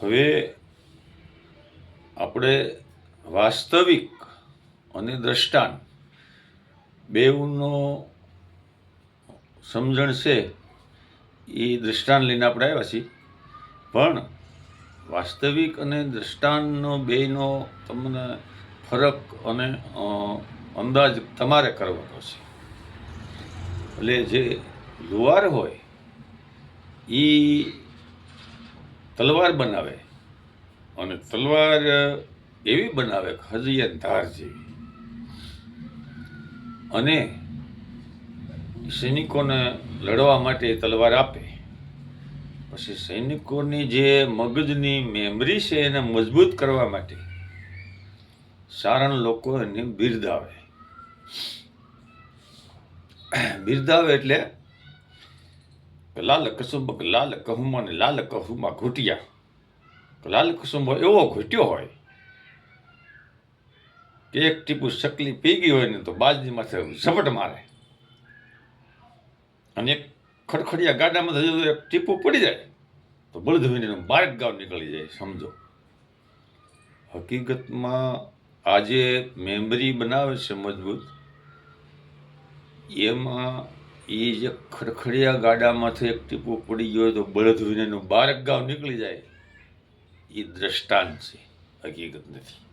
હવે આપણે વાસ્તવિક અને દ્રષ્ટાંત બેઉનો સમજણ છે, એ દ્રષ્ટાંત લઈને આપણે આવ્યા છીએ. પણ વાસ્તવિક અને દ્રષ્ટાંતનો બેનો તમને ફરક અને અંદાજ તમારે કરવાનો છે. એટલે જે લુવાર હોય એ તલવાર બનાવે અને તલવાર એવી બનાવે હજી ધાર જેવી. અને સૈનિકોને લડવા માટે તલવાર આપે. પછી સૈનિકોની જે મગજની મેમરી છે એને મજબૂત કરવા માટે સારણ લોકો એને બિરદાવે. બિરદાવે એટલે લાલ કસુંબ લાલ કહુમા ને લાલ કહુમા ઘૂંટિયા લાલ કસુંબો એવો ઘૂંટ્યો હોય કે એક ટીપુ શકલી પી ગઈ હોય ને તો બાજની માથે ઝપટ મારે અને એક ખડખડિયા ગાડામાં થયું એક ટીપું પડી જાય તો બળધવીને બારેક ગાવ નીકળી જાય સમજો હકીકતમાં આજે મેમરી બનાવે છે મજબૂત એમાં એ જે ખડખડિયા ગાડામાંથી એક ટીપું પડી ગયો તો બળદવીને બારક ગાવ નીકળી જાય. એ દ્રષ્ટાંત છે. હકીકત નથી.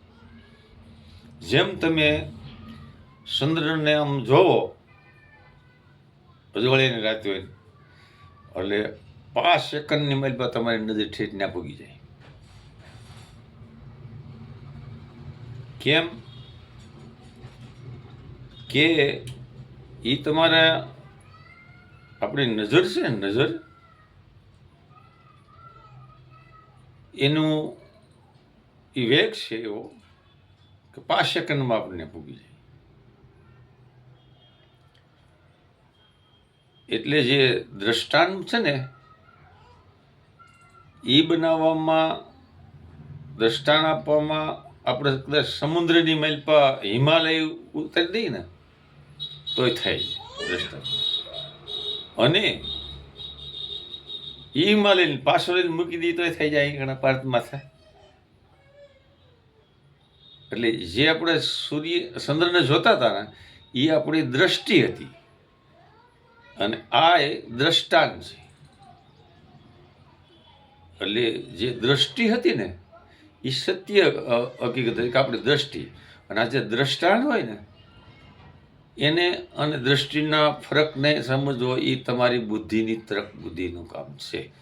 જેમ તમે ચંદ્રને આમ જોવો, અજવાળીની રાત હોય, એટલે પાંચ સેકન્ડની માઇલ તમારી નજર ઠેઠ ના પૂગી જાય. કેમ? કે એ તમારા આપણી નજર છે, નજર. એનું એ વેગ છે એવો કે પાંચ સેકન્ડમાં આપણને પૂગી જાય. એટલે જે દ્રષ્ટાંત છે ને એ બનાવવામાં, દ્રષ્ટાંત આપવામાં આપણે કદાચ સમુદ્રની મેલ પર હિમાલય ઉતારી દઈએ ને, તોય થાય દ્રષ્ટાંત. અને એ લઈને મૂકી દઈએ તોય થઈ જાય ઘણા પાર્થમાં થાય. એટલે જે આપણે સૂર્ય ચંદ્રને જોતા હતા ને, એ આપણી દ્રષ્ટિ હતી. અને આ એ દ્રષ્ટાંત છે. એટલે જે દ્રષ્ટિ હતી ને, એ સત્ય હકીકત હતી કે આપણી દ્રષ્ટિ. અને આ જે દ્રષ્ટાંત હોય ને એને અને દૃષ્ટિના ફરકને સમજવો એ તમારી બુદ્ધિની તરફ બુદ્ધિનું કામ છે.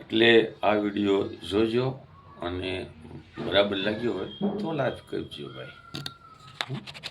એટલે આ વીડિયો જોજો અને બરાબર લાગ્યો હોય તો લાઈક કરજો ભાઈ.